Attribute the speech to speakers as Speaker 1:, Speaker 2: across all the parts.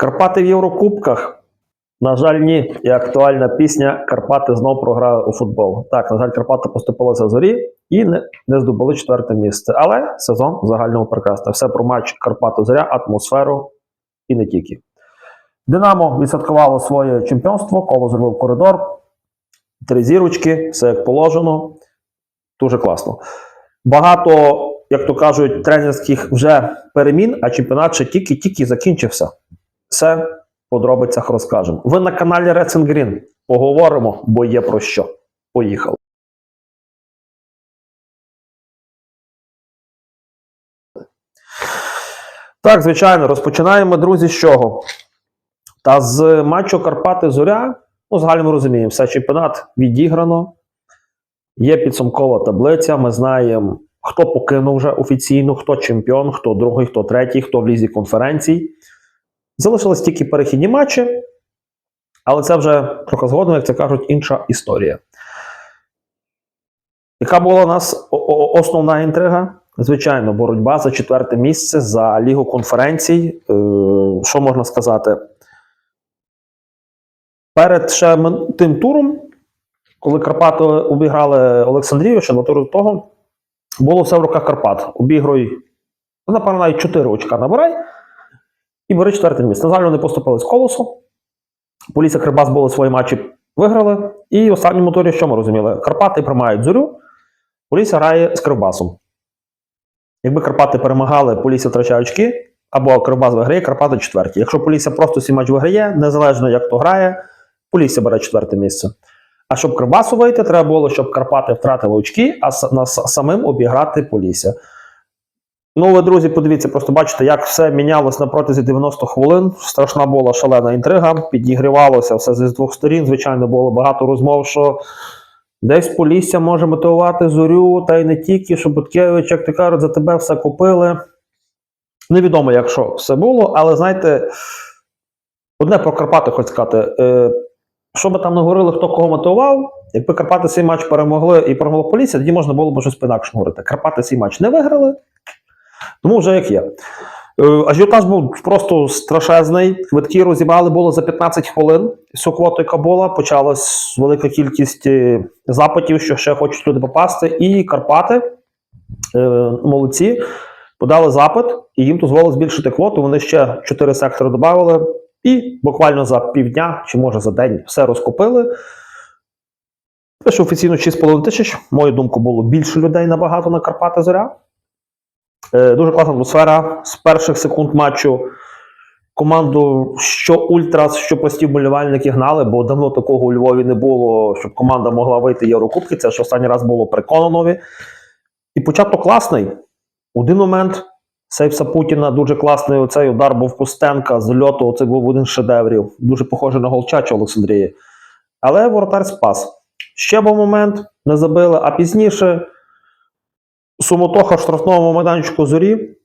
Speaker 1: Карпати в Єврокубках. На жаль, ні. І актуальна пісня Карпати знов програли у футбол. Так, на жаль, Карпати поступилися зорі і не, не здобули четверте місце. Але сезон в загальному прекрасний. Все про матч Карпати Зоря, атмосферу і не тільки. Динамо відсвяткувало своє чемпіонство, коло зробив коридор, три зірочки, все як положено. Дуже класно. Багато, як то кажуть, тренерських вже перемін, а чемпіонат ще тільки-тільки закінчився. Все в подробицях розкажемо. Ви на каналі Reds Green. Поговоримо, бо є про що. Поїхали. Так, звичайно, розпочинаємо, друзі, з чого? Та з матчу Карпати Зоря, ну, загально розуміємо, все чемпіонат відіграно. Є підсумкова таблиця. Ми знаємо, хто покинув вже офіційно, хто чемпіон, хто другий, хто третій, хто в лізі конференцій. Залишились тільки перехідні матчі, але це вже трохи згодом, як це кажуть, інша історія. Яка була у нас основна інтрига? Звичайно, боротьба за четверте місце за Лігу конференцій. Е, що можна сказати? Перед ще тим туром, коли Карпати обіграли Олександрію, ще на туру того, було все в руках Карпат. Обігруй, напевно, навіть 4 очка набирай і бери четверте місце. На жаль, вони поступили з колосу. Полісся Кривбас були свої матчі виграли. І в останньому турі, що ми розуміли? Карпати приймають зорю, Полісся грає з Кривбасом. Якби Карпати перемагали, Полісся втрачає очки, або Кривбас виграє, Карпати четверті. Якщо Полісся просто свій матч виграє, незалежно як хто грає, Полісся бере четверте місце. А щоб Кривбасу вийти, треба було, щоб Карпати втратили очки, а самим обіграти Полісся. Ну, ви, друзі, подивіться, просто бачите, як все мінялось на протязі 90 хвилин. Страшна була шалена інтрига, підігрівалося все з двох сторін. Звичайно, було багато розмов, що десь Полісся може мотивувати зорю, та й не тільки, що Буткевич, як ти кажуть, за тебе все купили. Невідомо, як що все було, але знаєте, одне про Карпати хочу сказати. Е, що би там не говорили, хто кого мотивував, якби Карпати цей матч перемогли і перемогла Полісся, тоді можна було б щось по-інакшому говорити. Карпати цей матч не виграли, тому вже як є. Е, Ажіотаж був просто страшезний. Квитки розібрали було за 15 хвилин. Всю квоту, яка була, почалась велика кількість е, запитів, що ще хочуть люди попасти. І Карпати, е, молодці, подали запит, і їм дозволили збільшити квоту. Вони ще 4 сектори додали. І буквально за півдня, чи може за день, все розкупили. Пише офіційно 6,5 тисяч. Мою думку, було більше людей набагато на Карпати Зоря. Е, дуже класна атмосфера. З перших секунд матчу команду що Ультрас, що прості вболівальники гнали, бо давно такого у Львові не було, щоб команда могла вийти Єврокубки. Це ж останній раз було при Кононові. І початок класний. Один момент. Сейф Сапутіна дуже класний. Оцей удар був Костенка з льоту. Це був один з шедеврів. Дуже похожий на голчачу Олександрії. Але воротар спас. Ще був момент, не забили, а пізніше Сумотоха в штрафному майданчику зорі.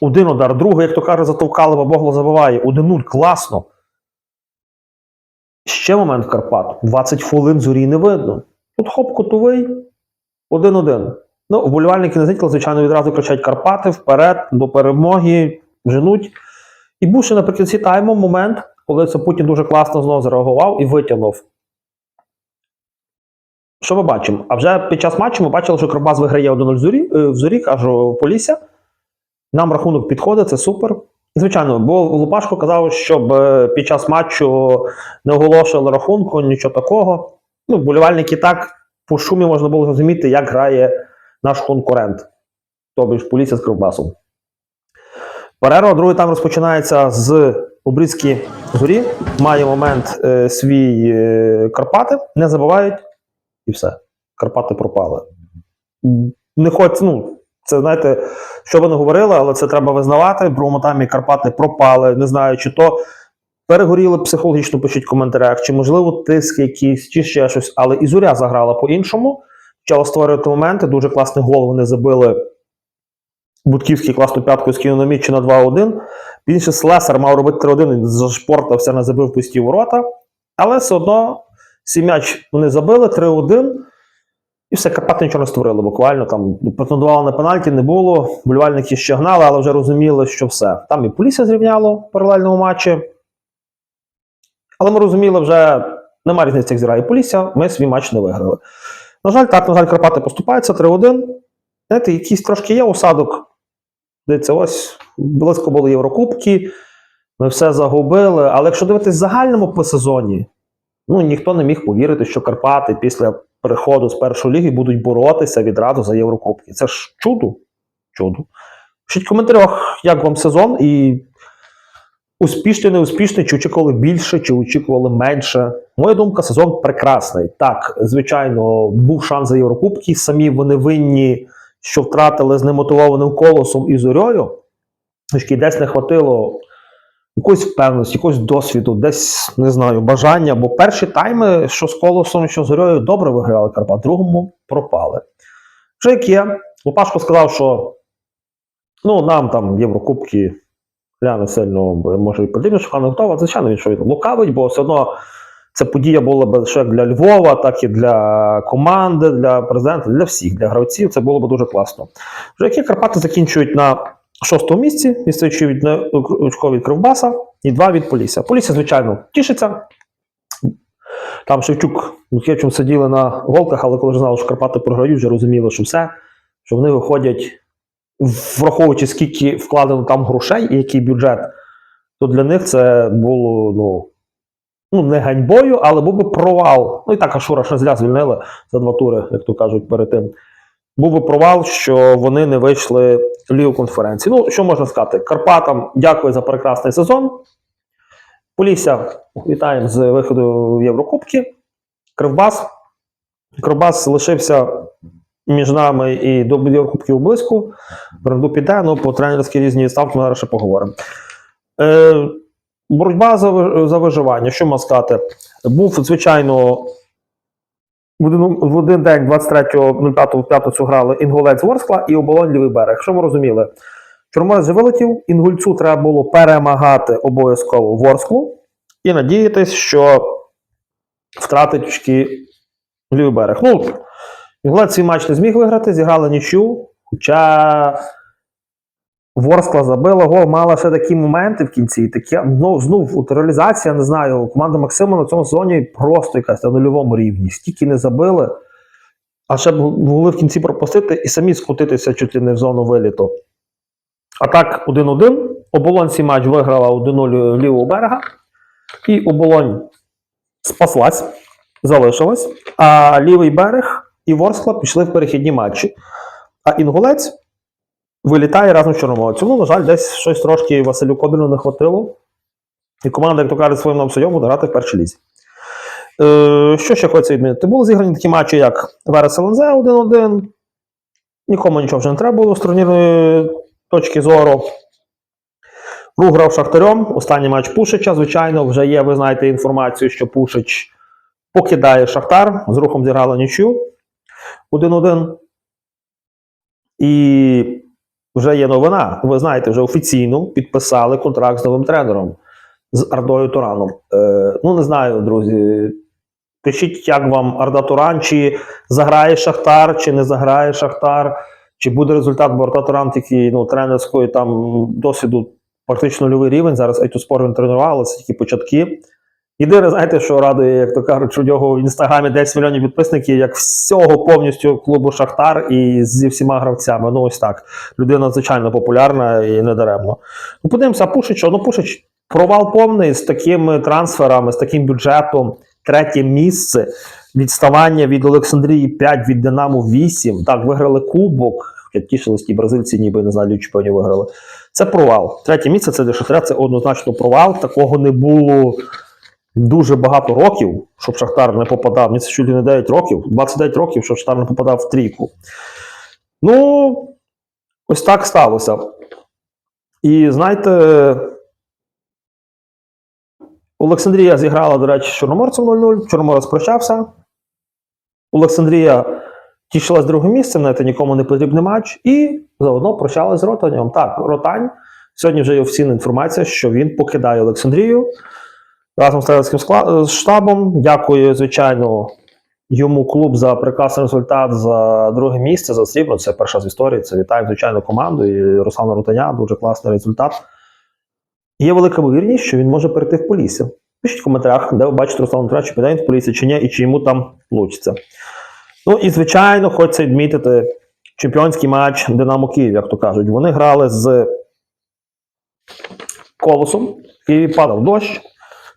Speaker 1: Один удар, другий, як то каже, затовкали, бо Богло забиває. 1-0, класно. Ще момент Карпат. 20 хвилин зорі не видно. Тут хоп, котовий, 1-1. Ну, вболівальники не зникли, звичайно, відразу кричать Карпати вперед, до перемоги, женуть. І був ще наприкінці тайму момент, коли це Путін дуже класно знову зареагував і витягнув. Що ми бачимо? А вже під час матчу ми бачили, що Кривбас виграє 1-0 в зорі, е, в зорі, кажу, Полісся. Нам рахунок підходить, це супер. І, звичайно, бо Лупашко казав, щоб е, під час матчу не оголошували рахунку, нічого такого. Ну, болівальники так по шумі можна було зрозуміти, як грає наш конкурент. Тобі ж Полісся з Кривбасом. Перерва, другий там розпочинається з обрізки зорі. Має момент е, свій е, Карпати, не забувають, і все. Карпати пропали. Не хоч, ну, це знаєте, що ви не говорили, але це треба визнавати. В Карпати пропали. Не знаю, чи то перегоріли психологічно, пишіть в коментарях, чи можливо тиск якийсь, чи ще щось. Але і зоря заграла по-іншому. Почала створювати моменти. Дуже класний гол вони забили. Будківський класну п'ятку скинув на мітчі на 2-1. Пізніше Слесар мав робити 3-1, він зашпортався, не забив пусті ворота. Але все одно свій м'яч вони забили 3-1. І все, Карпати нічого не створили. Буквально там претендували на пенальті, не було. Болівальники ще гнали, але вже розуміли, що все. Там і Полісся зрівняло в паралельному матчі. Але ми розуміли, вже нема різниці, як зіграє Полісся, ми свій матч не виграли. На жаль, так, на жаль, Карпати поступаються 3-1. Знаєте, якийсь трошки є осадок. Дивіться, ось близько були Єврокубки, ми все загубили. Але якщо дивитись в загальному по сезоні, ну ніхто не міг повірити, що Карпати після переходу з першої ліги будуть боротися відразу за Єврокубки. Це ж чудо. Чудо. Пишіть в коментарях, як вам сезон, і успішний, неуспішний, чи очікували більше, чи очікували менше. Моя думка, сезон прекрасний. Так, звичайно, був шанс за Єврокубки. Самі вони винні, що втратили з немотивованим колосом і зорьою. Десь не хватило якоїсь впевненості, якогось досвіду, десь не знаю, бажання. Бо перші тайми, що з колосом, що з зорьою, добре виграли Карпат, другому пропали. Вже як є, Лопашко сказав, що ну, нам там Єврокубки не сильно може і потрібно, що не готова. Звичайно, він що він лукавить, бо все одно ця подія була б як для Львова, так і для команди, для президента, для всіх, для гравців. Це було б дуже класно. Вже які Карпати закінчують на шостому місці, відстаючи від очко від Кривбаса і два від Полісся. Полісся, звичайно, тішиться. Там Шевчук з Лук'євичем сиділи на голках, але коли вже знали, що Карпати програють, вже розуміли, що все, що вони виходять враховуючи, скільки вкладено там грошей і який бюджет, то для них це було ну, ну не ганьбою, але був би провал. Ну і так Ашура Шазля звільнили за два тури, як то кажуть, перед тим. Був би провал, що вони не вийшли в лігу конференції. Ну, що можна сказати? Карпатам дякую за прекрасний сезон. Полісся вітаємо з виходу в Єврокубки. Кривбас. Кривбас лишився між нами і до Єврокубків близько. Бранду піде, ну по тренерській різні ставки ми зараз ще поговоримо. Е, боротьба за, за виживання, що можна сказати? Був, звичайно, в один, день, 23.05 в п'ятницю грали Інгулець Ворскла і оболонь Лівий берег. Що ми розуміли? Чорноморець вже вилетів, Інгульцю треба було перемагати обов'язково Ворсклу і надіятись, що втратить очки Лівий берег. Ну, Інгулець свій матч не зміг виграти, зіграли нічю. Хоча Ворскла забила гол, мала ще такі моменти в кінці. Такі, ну, знов от реалізація, не знаю, команда Максима на цьому сезоні просто якась на нульовому рівні. Стільки не забили, а ще б могли в кінці пропустити і самі скотитися чуть ли не в зону виліту. А так, 1-1. Оболонь цей матч виграла 1-0 лівого берега. І оболонь спаслась, залишилась. А лівий берег і Ворскла пішли в перехідні матчі. А інгулець вилітає разом з Чорноморцем. Ну, на жаль, десь щось трошки Василю Кобілю не хватило. І команда, як то кажуть, своїм обсайом буде грати в першій лізі. Е, що ще хочеться відмінити? Були зіграні такі матчі, як Верес ЛНЗ 1-1. Нікому нічого вже не треба було з турнірної точки зору. Рух грав Шахтарем. Останній матч Пушича. Звичайно, вже є, ви знаєте, інформацію, що Пушич покидає Шахтар. З рухом зіграли нічю 1-1. І вже є новина. Ви знаєте, вже офіційно підписали контракт з новим тренером з Ардою Тураном. Е, ну, не знаю, друзі. Пишіть, як вам Арда Туран, чи заграє Шахтар, чи не заграє Шахтар, чи буде результат, бо Арда Туран тільки ну, тренерської там досвіду практично нульовий рівень. Зараз Айтуспор він тренував, це тільки початки. Єдине, знаєте, що радує, як то кажуть, у нього в інстаграмі 10 мільйонів підписників, як всього повністю клубу Шахтар і зі всіма гравцями. Ну, ось так. Людина надзвичайно популярна і недаремно. Ну, подивимося, Пушич, ну Пушич провал повний з такими трансферами, з таким бюджетом, третє місце, відставання від Олександрії 5, від Динамо 8. Так, виграли кубок. Тішились ті бразильці, ніби не знаю, чемпіонів виграли. Це провал. Третє місце це для це однозначно провал. Такого не було дуже багато років, щоб Шахтар не попадав. Ні, це чуть не 9 років, 29 років, щоб Шахтар не попадав в трійку. Ну, ось так сталося. І знаєте, Олександрія зіграла, до речі, з Чорноморцем 0-0. Чорноморець прощався. Олександрія тішилась другим місцем, знаєте, нікому не потрібний матч. І заодно прощалась з Ротанем. Так, Ротань. Сьогодні вже є офіційна інформація, що він покидає Олександрію разом з тренерським штабом. Дякую, звичайно, йому клуб за прекрасний результат за друге місце, за срібло. Це перша з історії. Це вітаю, звичайно, команду і Руслана Рутаня. Дуже класний результат. Є велика ймовірність, що він може перейти в Полісся. Пишіть в коментарях, де ви бачите Руслана Трачу, піде він в поліцію чи ні, і чи йому там вийде. Ну і звичайно, хочеться відмітити чемпіонський матч Динамо Київ, як то кажуть. Вони грали з колосом, і падав дощ.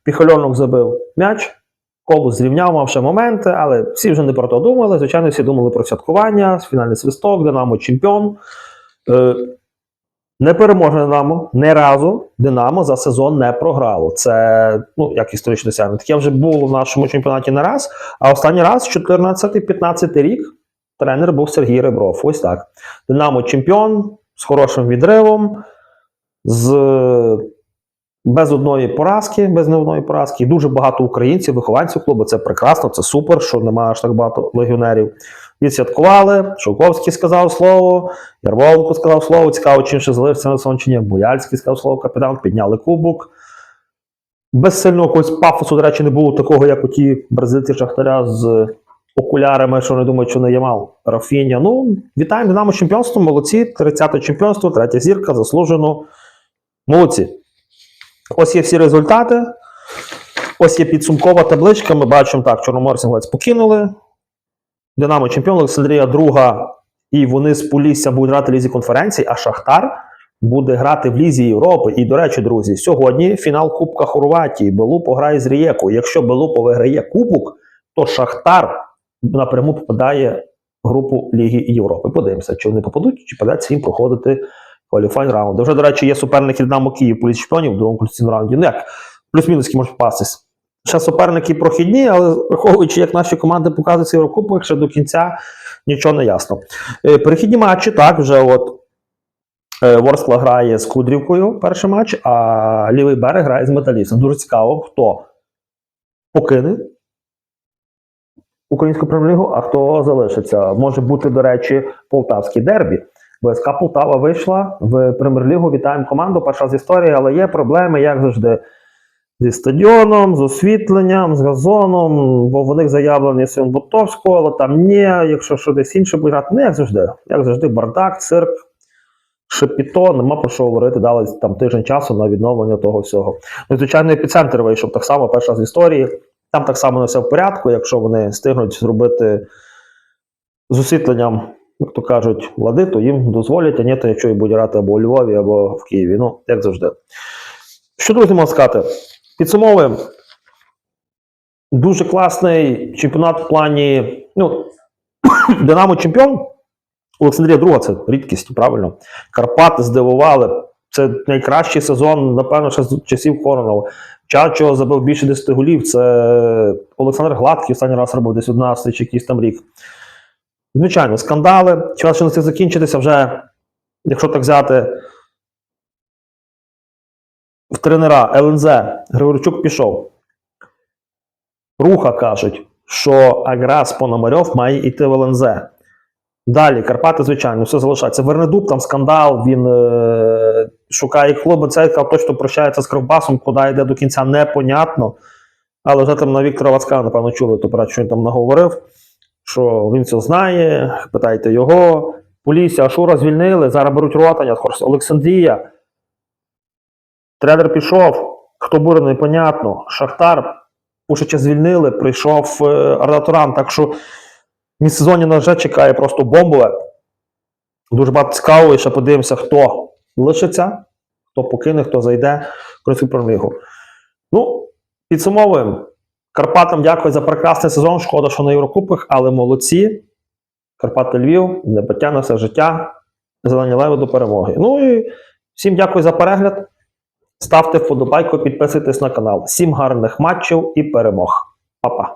Speaker 1: Піхальонок забив м'яч. Колос зрівняв, мав ще моменти, але всі вже не про то думали. Звичайно, всі думали про святкування, фінальний свисток, Динамо чемпіон. Е, не переможе Динамо. Не разу Динамо за сезон не програло. Це ну, як історичне досягнення. Таке вже було в нашому чемпіонаті не раз. А останній раз, 14-15 рік, тренер був Сергій Ребров. Ось так. Динамо чемпіон з хорошим відривом, з без одної поразки, без не одної поразки. І дуже багато українців, вихованців клубу. Це прекрасно, це супер, що немає аж так багато легіонерів. Відсвяткували. Шовковський сказав слово, Ярволку сказав слово. Цікаво, чим ще залишиться на Сончині. Буяльський сказав слово капітан, підняли кубок. Без сильного якогось пафосу, до речі, не було такого, як у ті бразильці Шахтаря з окулярами, що вони думають, що не Ямал Рафіня. Ну, вітаємо Динамо з чемпіонством, молодці. 30-те чемпіонство, третя зірка, заслужено. Молодці. Ось є всі результати. Ось є підсумкова табличка. Ми бачимо так, Чорноморці Глець покинули. Динамо чемпіон, Олександрія друга, і вони з Полісся будуть грати в лізі конференції, а Шахтар буде грати в Лізі Європи. І, до речі, друзі, сьогодні фінал Кубка Хорватії. Белупо грає з Рієкою. Якщо Белупо виграє Кубок, то Шахтар напряму попадає в групу Ліги Європи. Подивимося, чи вони попадуть, чи придеться їм проходити кваліфайн раунд. Вже, до речі, є суперники Динамо Київ поліс чемпіонів в другому кваліфікаційному раунді. Ну як, плюс-мінус можуть попастись. Ще суперники прохідні, але враховуючи, як наші команди показують цей Єврокубок, ще до кінця нічого не ясно. Е, Перехідні матчі, так, вже от е, Ворскла грає з Кудрівкою перший матч, а лівий берег грає з металістом. Дуже цікаво, хто покине українську прем'єр-лігу, а хто залишиться. Може бути, до речі, полтавський дербі. ВСК Полтава вийшла в прем'єр-лігу. Вітаємо команду. Перша в історії, але є проблеми, як завжди, зі стадіоном, з освітленням, з газоном, бо в них заявлений син Бутовського, але там ні, якщо що десь інше буде грати, ну як завжди. Як завжди, бардак, цирк, шепіто, нема про що говорити, дали там тиждень часу на відновлення того всього. Ну, звичайно, епіцентр вийшов так само, перша в історії. Там так само не все в порядку, якщо вони встигнуть зробити з освітленням як то кажуть, влади, то їм дозволять, а ні, то якщо і будуть грати або у Львові, або в Києві. Ну, як завжди. Що друзі можна сказати? Підсумовуємо. Дуже класний чемпіонат в плані. Ну, Динамо чемпіон. Олександрія друга це рідкість, правильно. Карпати здивували. Це найкращий сезон, напевно, ще з часів Коронова. Чачо забив більше 10 голів. Це Олександр Гладкий останній раз робив десь 11 чи якийсь там рік. Звичайно, скандали. Час ще не встиг закінчитися вже, якщо так взяти, в тренера ЛНЗ Григорчук пішов. Руха кажуть, що Аграс Пономарьов має йти в ЛНЗ. Далі, Карпати, звичайно, все залишається. Вернедуб, там скандал, він е- шукає сказав, точно прощається з Кривбасом, куди йде до кінця, непонятно. Але вже там на Віктора Вацка, напевно, чули, то про що він там наговорив що він це знає, питайте його. Полісся, Ашура звільнили, зараз беруть ротання, Олександрія. Тренер пішов, хто буде, непонятно. Шахтар Пушича звільнили, прийшов е, Арда так що міжсезоння нас вже чекає просто бомбове. Дуже багато цікаво, і ще подивимося, хто лишиться, хто покине, хто зайде в Кримську прем'єр-лігу. Ну, підсумовуємо. Карпатам дякую за прекрасний сезон. Шкода, що на Єврокубках, але молодці. Карпати Львів, не на все життя. Зелені леви до перемоги. Ну і всім дякую за перегляд. Ставте вподобайку, підписуйтесь на канал. Всім гарних матчів і перемог. Па-па.